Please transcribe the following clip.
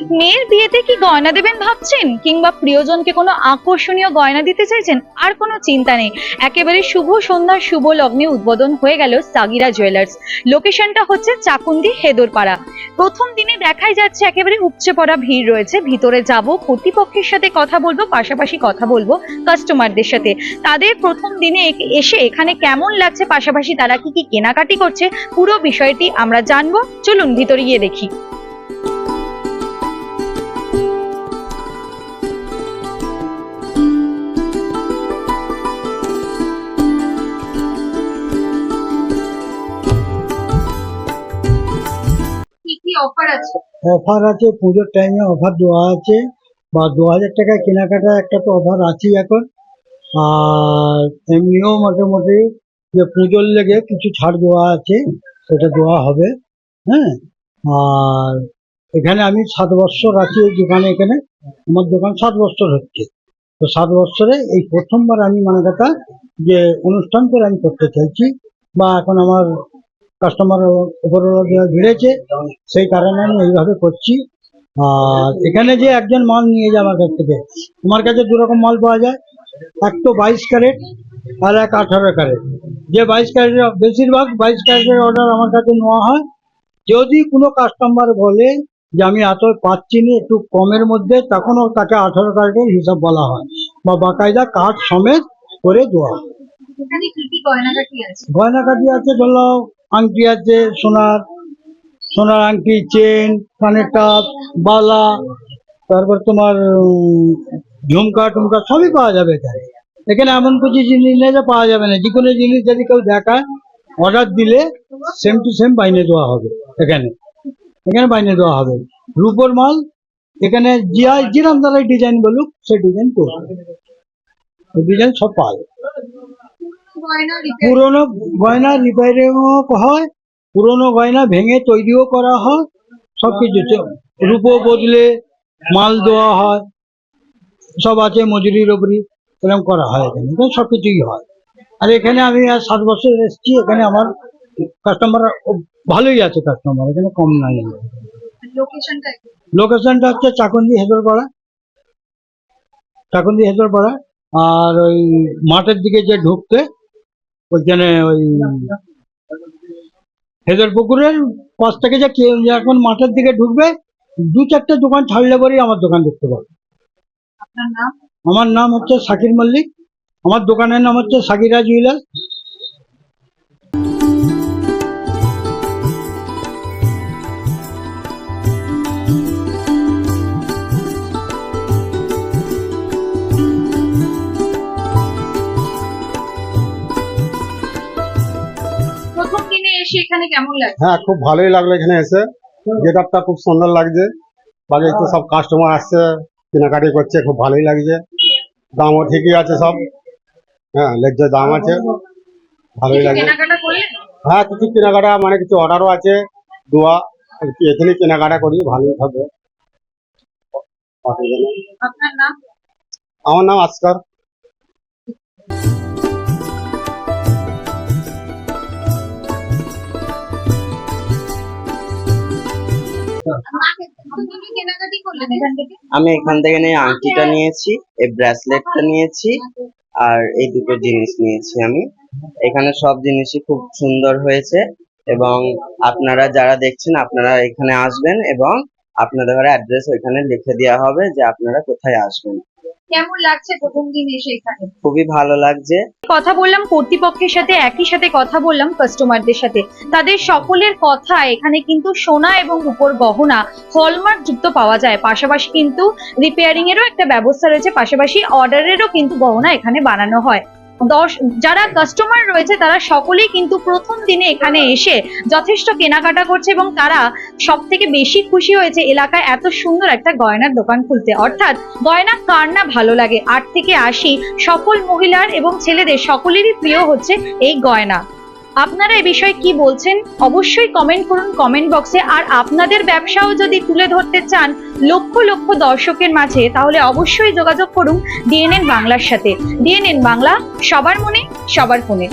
মেয়ের বিয়েতে কি গয়না দেবেন ভাবছেন? কিংবা প্রিয়জনকে কোনো আকর্ষণীয় গয়না দিতে চাইছেন? আর কোনো চিন্তা নেই। একেবারে শুভ সন্ধ্যার শুভ লগ্নে উদ্বোধন হয়ে গেল সাগিরা জুয়েলার্স। লোকেশনটা হচ্ছে চাকুন্দি হেদরপাড়া। প্রথম দিনে দেখাই যাচ্ছে একেবারে উপচে পড়া ভিড় রয়েছে। ভিতরে যাব, কর্তৃপক্ষের সাথে কথা বলব, পাশাপাশি কথা বলব কাস্টমারদের সাথে। তাদের প্রথম দিনে এসে এখানে কেমন লাগছে? পাশাপাশি তারা কি কি কেনাকাটি করছে? পুরো বিষয়টি আমরা জানব। চলুন ভিতরে গিয়ে দেখি। অফার আছে? অফার আছে, পুজোর টাইমে অফার দেওয়া আছে। বা দু হাজার টাকায় কেনাকাটা একটা তো অফার আছেই এখন। আর এমনিও মোটামুটি যে পুজোর লেগে কিছু ছাড় দেওয়া আছে, সেটা দেওয়া হবে। হ্যাঁ? আর এখানে আমি সাত বছর আছি এই দোকানে এখানে। আমার দোকান সাত বছর হচ্ছে। তো সাত বছরে এই প্রথমবার আমি মানে কথা যে অনুষ্ঠান করে আমি করতে চাইছি। বা এখন আমার কাস্টমার উপরওয়ালা বেড়েছে সেই কারণে আমি এইভাবে করছি। আর এখানে যে একজন মাল নিয়ে যায় আমার কাছ থেকে আমার কাছে দু রকম মাল পাওয়া যায়। এক তো বাইশ ক্যারেট আর এক আঠারো ক্যারেট। যে বাইশ ক্যারেটের বেশিরভাগ বাইশ ক্যারেটের অর্ডার আমার কাছে নেওয়া হয়। যদি কোনো কাস্টমার বলে যে আমি এত পাচ্ছি না একটু কমের মধ্যে তখনও তাকে আঠারো ক্যারেটের হিসাব বলা হয় বা বাকায়দা কাঠ সমেত করে দেওয়া হয়। আছে? গয়নাকাটি আছে ধরো আংটি আছে, সোনার সোনার আংটি চেন কানের টাপ বালা, তারপর তোমার ঝুমকা টুমকা সবই পাওয়া যাবে এখানে। এখানে এমন কিছু জিনিস নেই যে পাওয়া যাবে না। যে কোনো জিনিস যদি কেউ দেখায় অর্ডার দিলে সেম টু সেম বাইনে দেওয়া হবে এখানে। এখানে বাইনে দেওয়া হবে। রূপোর মাল, এখানে জিয়া যেরকম দ্বারাই ডিজাইন বলুক, সেই ডিজাইন করবে। ডিজাইন সব পাওয়া যাবে। পুরনো গয়না রিপেয়ারিংও হয় পুরনো গয়না ভেঙে তৈরিও করা হয় সবকিছু রূপো বদলে মাল দেওয়া হয় সব আছে মজুরির ওপরই এরকম করা হয় এখানে সব কিছুই হয়। আর এখানে আমি আর সাত বছর এসেছি এখানে আমার কাস্টমার ভালোই আছে কাস্টমার এখানে কম নাই লোকেশনটা হচ্ছে চাকুন্দি হেদরপাড়া চাকুন্দি হেদরপাড়া আর ওই মাঠের দিকে যে ঢুকতে ওইখানে ওই হেজার পুকুরের পাশ থেকে যে এখন মাঠের দিকে ঢুকবে দু চারটে দোকান ছাড়লে পরেই আমার দোকান দেখতে পাবে। নাম? আমার নাম হচ্ছে সাকির মল্লিক। আমার দোকানের নাম হচ্ছে সাকিরা জুয়েলার্স এসে এখানে কেমন লাগে হ্যাঁ খুব ভালোই লাগল এখানে এসে। গেটআপটা খুব সুন্দর লাগছে। বাজারে তো সব কাস্টমার আসছে কেনাকাটি করছে খুব ভালোই লাগছে। দামও ঠিকই আছে সব। হ্যাঁ লেজ্জা দাম আছে। ভালোই লাগছে। হ্যাঁ কিছু কেনাকাটা মানে কিছু অর্ডারও আছে। দোয়া এখানে কেনাকাটা করি ভালোই নাম? আমার নাম আসকর আমি এখান থেকে নিয়ে আংটিটা নিয়েছি এই ব্রেসলেটটা নিয়েছি, আর এই দুটো জিনিস নিয়েছি আমি। এখানে সব জিনিসই খুব সুন্দর হয়েছে এবং আপনারা যারা দেখছেন, আপনারা এখানে আসবেন এবং আপনাদের ঘরে অ্যাড্রেস ওইখানে লিখে দেওয়া হবে যে আপনারা কোথায় আসবেন। কেমন লাগছে প্রথম দিন এসে এখানে? খুবই ভালো লাগছে। কথা বললাম কর্তৃপক্ষের সাথে একই সাথে কথা বললাম কাস্টমারদের সাথে। তাদের সকলের কথা এখানে কিন্তু সোনা এবং উপর গহনা হলমার্ক যুক্ত পাওয়া যায়। পাশাপাশি কিন্তু রিপেয়ারিং এরও একটা ব্যবস্থা রয়েছে পাশাপাশি অর্ডারেরও কিন্তু গহনা এখানে বানানো হয়। দশ, যারা কাস্টমার রয়েছে তারা সকলেই কিন্তু প্রথম দিনে এখানে এসে যথেষ্ট কেনাকাটা করছে এবং তারা সব থেকে বেশি খুশি হয়েছে এলাকায় এত সুন্দর একটা গয়নার দোকান খুলতে। অর্থাৎ গয়না কার না ভালো লাগে? আট থেকে আশি সকল মহিলার এবং ছেলেদের সকলেরই প্রিয় হচ্ছে এই গয়না। আপনারা এ বিষয়ে কি বলছেন? অবশ্যই কমেন্ট করুন কমেন্ট বক্সে আর আপনাদের ব্যবসাও যদি তুলে ধরতে চান লক্ষ লক্ষ দর্শকের মাঝে, তাহলে অবশ্যই যোগাযোগ করুন ডিএনএন বাংলার সাথে। ডিএনএন বাংলা, সবার মনে, সবার ফোনে।